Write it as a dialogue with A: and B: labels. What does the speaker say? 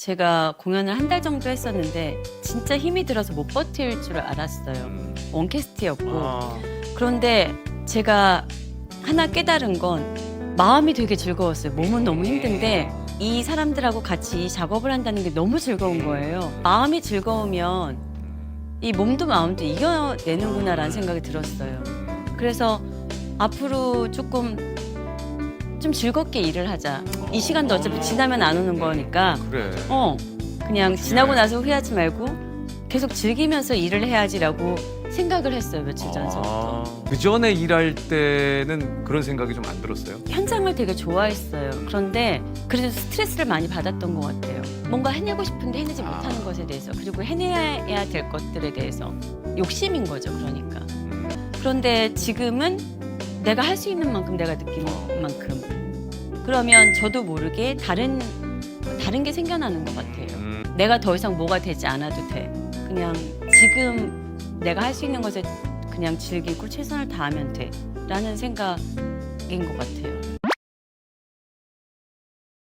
A: 제가 공연을 한 달 정도 했었는데 진짜 힘이 들어서 못 버틸 줄 알았어요.
B: 음.
A: 원캐스트였고
B: 아,
A: 그런데 제가 하나 깨달은 건 마음이 되게 즐거웠어요. 몸은 너무 힘든데 이 사람들하고 같이 이 작업을 한다는 게 너무 즐거운 거예요. 마음이 즐거우면 이 몸도 마음도 이겨내는구나라는 생각이 들었어요. 그래서 앞으로 조금 좀 즐겁게 일을 하자. 이 시간도 어차피 지나면 안 오는 거니까
B: 그래.
A: 어 그냥 지나고 나서 후회하지 말고 계속 즐기면서 일을 해야지라고 생각을 했어요 며칠 전서부터.
B: 아, 그 전에 일할 때는 그런 생각이 좀 안 들었어요?
A: 현장을 되게 좋아했어요. 그런데 그래도 스트레스를 많이 받았던 것 같아요. 뭔가 해내고 싶은데 해내지
B: 아.
A: 못하는 것에 대해서 그리고 해내야 될 것들에 대해서 욕심인 거죠. 그러니까.
B: 음.
A: 그런데 지금은 내가 할 수 있는 만큼 내가 느끼는 만큼 그러면 저도 모르게 다른 다른 게 생겨나는 것 같아요.
B: 음.
A: 내가 더 이상 뭐가 되지 않아도 돼. 그냥 지금 내가 할 수 있는 것에 그냥 즐기고 최선을 다하면 돼. 라는 생각인 것 같아요.